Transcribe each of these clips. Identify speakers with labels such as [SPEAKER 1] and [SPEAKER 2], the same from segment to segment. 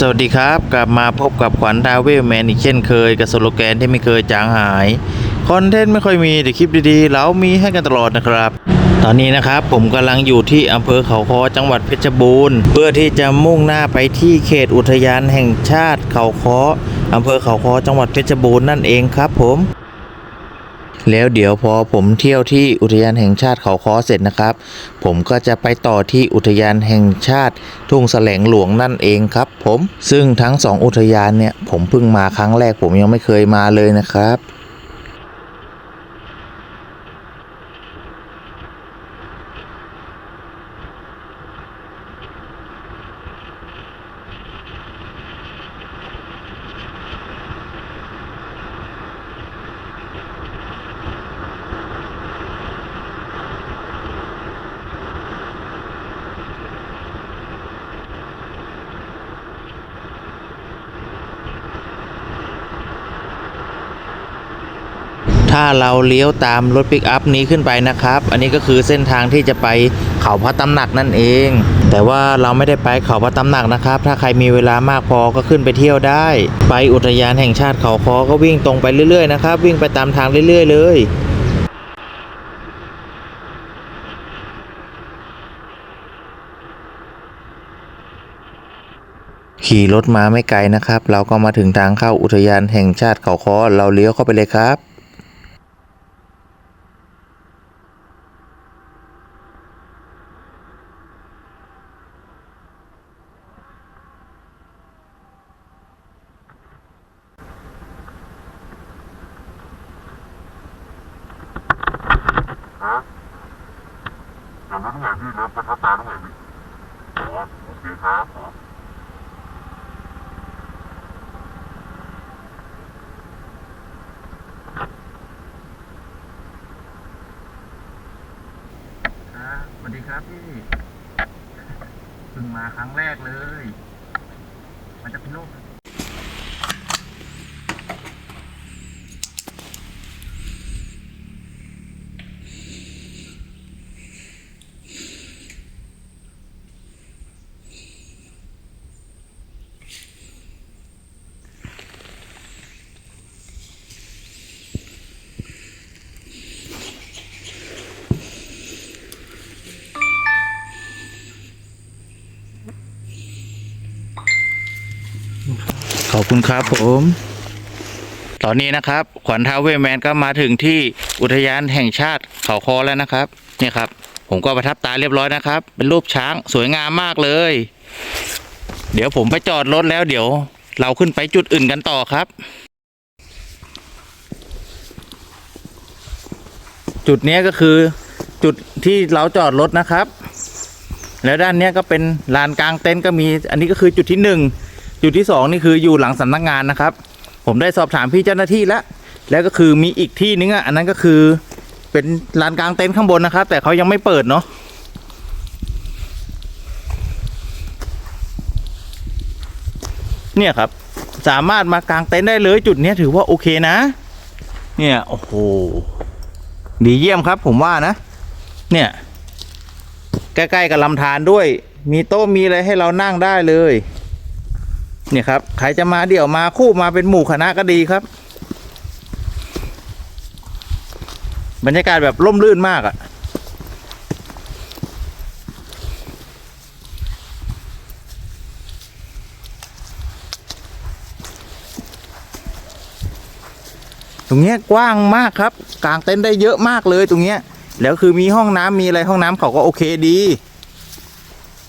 [SPEAKER 1] สวัสดีครับ กลับมาพบกับขวัญดาวเวลแมนอีกเช่นเคย กับสโลแกนที่ไม่เคยจางหาย คอนเทนต์ไม่ค่อยมีแต่คลิปดีๆ เรามีให้กันตลอดนะครับ ตอนนี้นะครับผมกำลังอยู่ที่อำเภอเขาคอจังหวัดเพชรบูรณ์ เพื่อที่จะมุ่งหน้าไปที่เขตอุทยานแห่งชาติเขาคออำเภอเขาคอจังหวัดเพชรบูรณ์นั่นเองครับผม แล้วเดี๋ยวพอผมเที่ยวที่อุทยานแห่งชาติเขาค้อเสร็จนะครับ ผมก็จะไปต่อที่อุทยานแห่งชาติ ทุ่งแสลงหลวงนั่นเองครับผมซึ่งทั้งสองอุทยานเนี่ยผมเพิ่งมาครั้งแรกผมยังไม่เคยมาเลยนะครับ ถ้าเราเลี้ยวตามรถปิกอัพนี้ขึ้นไปนะครับ อันนี้ก็คือเส้นทางที่จะไปเขาพระตำหนักนั่นเอง แต่ว่าเราไม่ได้ไปเขาพระตำหนักนะครับ ถ้าใครมีเวลามากพอก็ขึ้นไปเที่ยวได้ ไปอุทยานแห่งชาติเขาคอก็วิ่งตรงไปเรื่อยๆนะครับ วิ่งไปตามทางเรื่อยๆ เลยขี่รถมาไม่ไกลนะครับ เราก็มาถึงทางเข้าอุทยานแห่งชาติเขาคอเราเลี้ยวเข้าไปเลยครับ
[SPEAKER 2] ฮะจำได้ตรงไหนพี่รถประทับตาตรงไหนพี่อ๋อโอเคครับ
[SPEAKER 1] ครับสวัสดีครับพี่เพิ่งมาครั้งแรกเลยมันจะพิโลก อบคุณครับผม ตอนนี้นะครับ ขวัญท้าเวแมนก็มาถึงที่อุทยานแห่งชาติเขาคอแล้วนะครับนี่ครับ ผมก็ประทับตาเรียบร้อยนะครับ เป็นรูปช้างสวยงามมากเลย เดี๋ยวผมไปจอดรถแล้วเดี๋ยว เราขึ้นไปจุดอื่นกันต่อครับ จุดนี้ก็คือจุดที่เราจอดรถนะครับ แล้วด้านนี้ก็เป็นลานกลางเต็นท์ก็มี อันนี้ก็คือจุดที่หนึ่ง จุดที่สองนี่คืออยู่หลังสำนักงานนะครับ ผมได้สอบถามพี่เจ้าหน้าที่แล้ว แล้วก็คือมีอีกที่นึงอะอันนั้นก็คือเป็นลานกลางเต็นท์ข้างบนนะครับ แต่เขายังไม่เปิดเนาะเนี่ยครับ สามารถมากางเต็นท์ได้เลยจุดนี้ถือว่าโอเคนะ เนี่ยโอ้โหดีเยี่ยมครับผมว่านะ เนี่ยใกล้ๆกับลำธารด้วย มีโต๊ะมีอะไรให้เรานั่งได้เลย เนี่ยครับใครจะมาเดี่ยวมาคู่มาเป็นหมู่คณะก็ดีครับ บรรยากาศแบบร่มรื่นมากอะ่ะตรงเนี้ยกว้างมากครับกางเต็นท์ได้เยอะมากเลยตรงเนี้ย แล้วคือมีห้องน้ำมีอะไรห้องน้ำเขาก็โอเคดี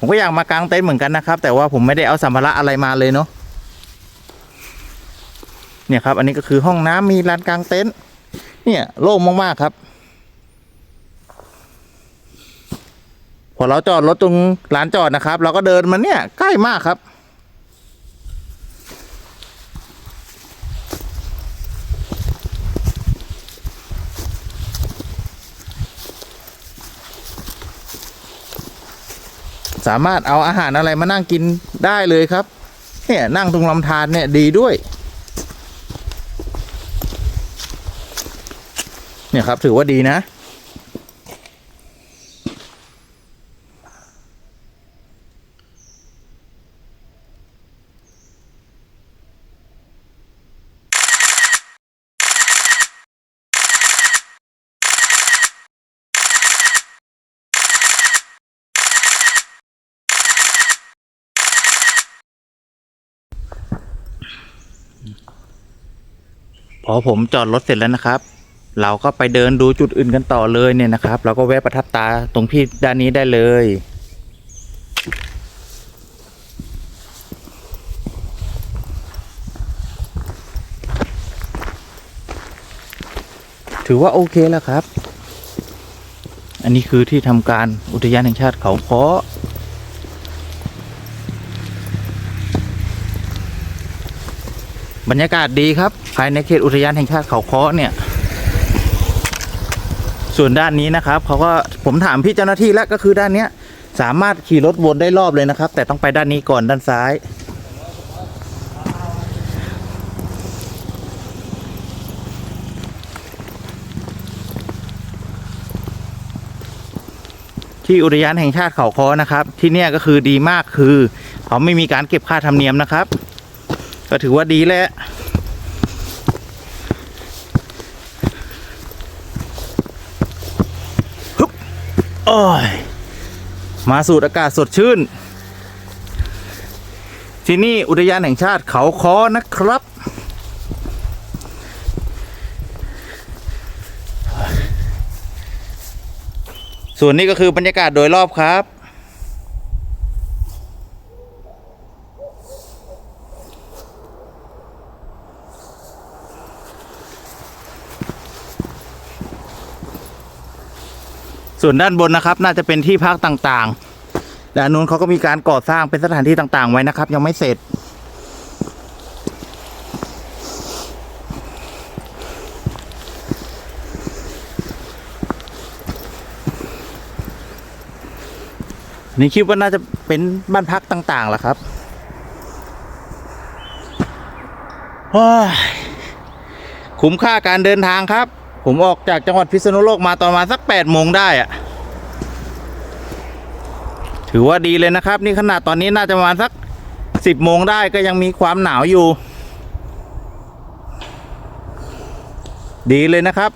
[SPEAKER 1] ผมก็อยากมากางเต็นท์เหมือนกันนะครับ แต่ว่าผมไม่ได้เอาสัมภาระอะไรมาเลยเนาะเนี่ยครับ อันนี้ก็คือห้องน้ำมีลานกางเต็นท์เนี่ยโล่งมากๆครับ พอเราจอดรถตรงลานจอดนะครับ เราก็เดินมันเนี่ยใกล้มากครับ สามารถเอาอาหารอะไรมานั่งกินได้เลยครับ เนี่ยนั่งตรงลำธารเนี่ยดีด้วย เนี่ยครับถือว่าดีนะ พอผมจอดรถเสร็จแล้วนะครับ เราก็ไปเดินดูจุดอื่นกันต่อเลยเนี่ยนะครับ เราก็แวะประทับตาตรงที่ด้านนี้ได้เลยถือว่าโอเคแล้วครับ อันนี้คือที่ทำการอุทยานแห่งชาติเขาเพาะ บรรยากาศดีครับ ภายในเขตอุทยานแห่งชาติเขาค้อเนี่ย ส่วนด้านนี้นะครับเขาก็ผมถามพี่เจ้าหน้าที่แล้วก็คือด้านเนี้ย สามารถขี่รถวนได้รอบเลยนะครับ แต่ต้องไปด้านนี้ก่อนด้านซ้ายที่อุทยานแห่งชาติเขาค้อนะครับ ที่เนี่ยก็คือดีมากคือ เขาไม่มีการเก็บค่าธรรมเนียมนะครับ ก็ถือว่าดีแล้วฮึบโอ้ยมาสูดอากาศสดชื่น ที่นี่อุทยานแห่งชาติเขาคอนะครับ ส่วนนี้ก็คือบรรยากาศโดยรอบครับ ส่วนด้านบนนะครับ น่าจะเป็นที่พักต่างๆด้านนู้นเขาก็มีการก่อสร้างเป็นสถานที่ต่างๆ ไว้นะครับ ยังไม่เสร็จ นี่คิดว่าน่าจะเป็นบ้านพักต่างๆแหละครับคุ้มค่าการเดินทางครับ ผมออกจากจังหวัดพิษณุโลกมาตอนมาสักแปดโมงได้อะถือว่าดีเลยนะครับ นี่ขนาดตอนนี้น่าจะประมาณสักสิบโมงได้ก็ยังมีความหนาวอยู่ ดีเลยนะครับ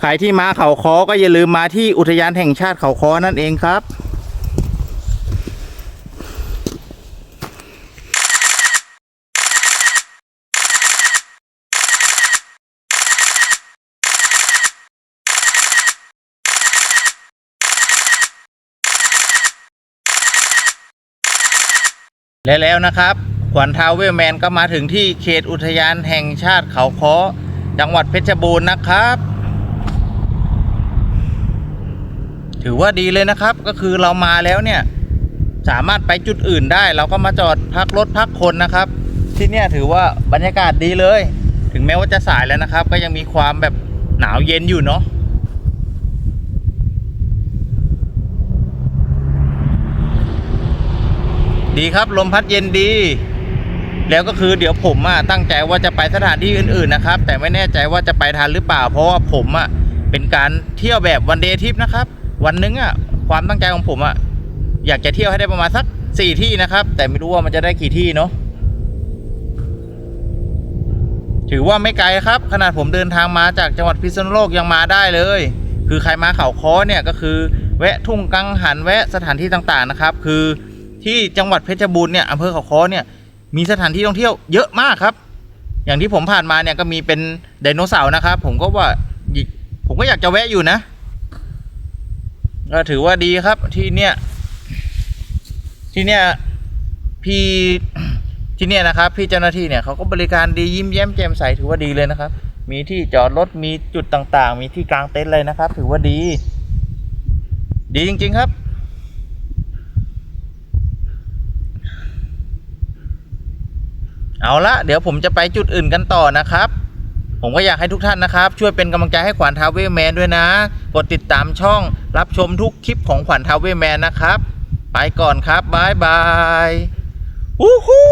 [SPEAKER 1] ใครที่มาเขาคอก็อย่าลืมมาที่อุทยานแห่งชาติเขาคอนั่นเองครับ และแล้วนะครับ ขวัญทาวเวลแมนก็มาถึงที่เขตอุทยานแห่งชาติเขาค้อจังหวัดเพชรบูรณ์นะครับ ถือว่าดีเลยนะครับก็คือเรามาแล้วเนี่ย สามารถไปจุดอื่นได้ เราก็มาจอดพักรถพักคนนะครับ ที่เนี่ยถือว่าบรรยากาศดีเลย ถึงแม้ว่าจะสายแล้วนะครับ ก็ยังมีความแบบหนาวเย็นอยู่เนาะ ดีครับลมพัดเย็นดี แล้วก็คือเดี๋ยวผมอะตั้งใจว่าจะไปสถานที่อื่นๆนะครับ แต่ไม่แน่ใจว่าจะไปทันหรือเปล่า เพราะว่าผมอะเป็นการเที่ยวแบบวันเดย์ทริปนะครับ วันนึงอะความตั้งใจของผมอะอยากจะเที่ยวให้ได้ประมาณสักสี่ที่นะครับ แต่ไม่รู้ว่ามันจะได้กี่ที่เนาะถือว่าไม่ไกลครับ ขนาดผมเดินทางมาจากจังหวัดพิษณุโลกยังมาได้เลย คือใครมาเขาค้อเนี่ยก็คือ แวะทุ่งกังหันแวะสถานที่ต่างๆนะครับ คือ ที่จังหวัดเพชรบูรณ์เนี่ยอำเภอเขาค้อเนี่ยมีสถานที่ท่องเที่ยวเยอะมากครับ อย่างที่ผมผ่านมาเนี่ยก็มีเป็นไดโนเสาร์นะครับ ผมก็ว่าผมก็อยากจะแวะอยู่นะ ก็ถือว่าดีครับที่เนี่ยที่เนี่ยพี่ที่เนี่ยนะครับ พี่เจ้าหน้าที่เนี่ยเขาก็บริการดียิ้มแย้มแจ่มใสถือว่าดีเลยนะครับ มีที่จอดรถมีจุดต่างๆ มีที่กลางเต็นท์เลยนะครับ ถือว่าดี ดีจริง ๆ ครับ เอาละเดี๋ยวผมจะไปจุดอื่นกันต่อนะครับ ผมก็อยากให้ทุกท่านนะครับ ช่วยเป็นกำลังใจให้ขวัญทาวเวลแมนด้วยนะ กดติดตามช่องรับชมทุกคลิปของขวัญทาวเวลแมนนะครับ ไปก่อนครับบายบายวู้ฮู้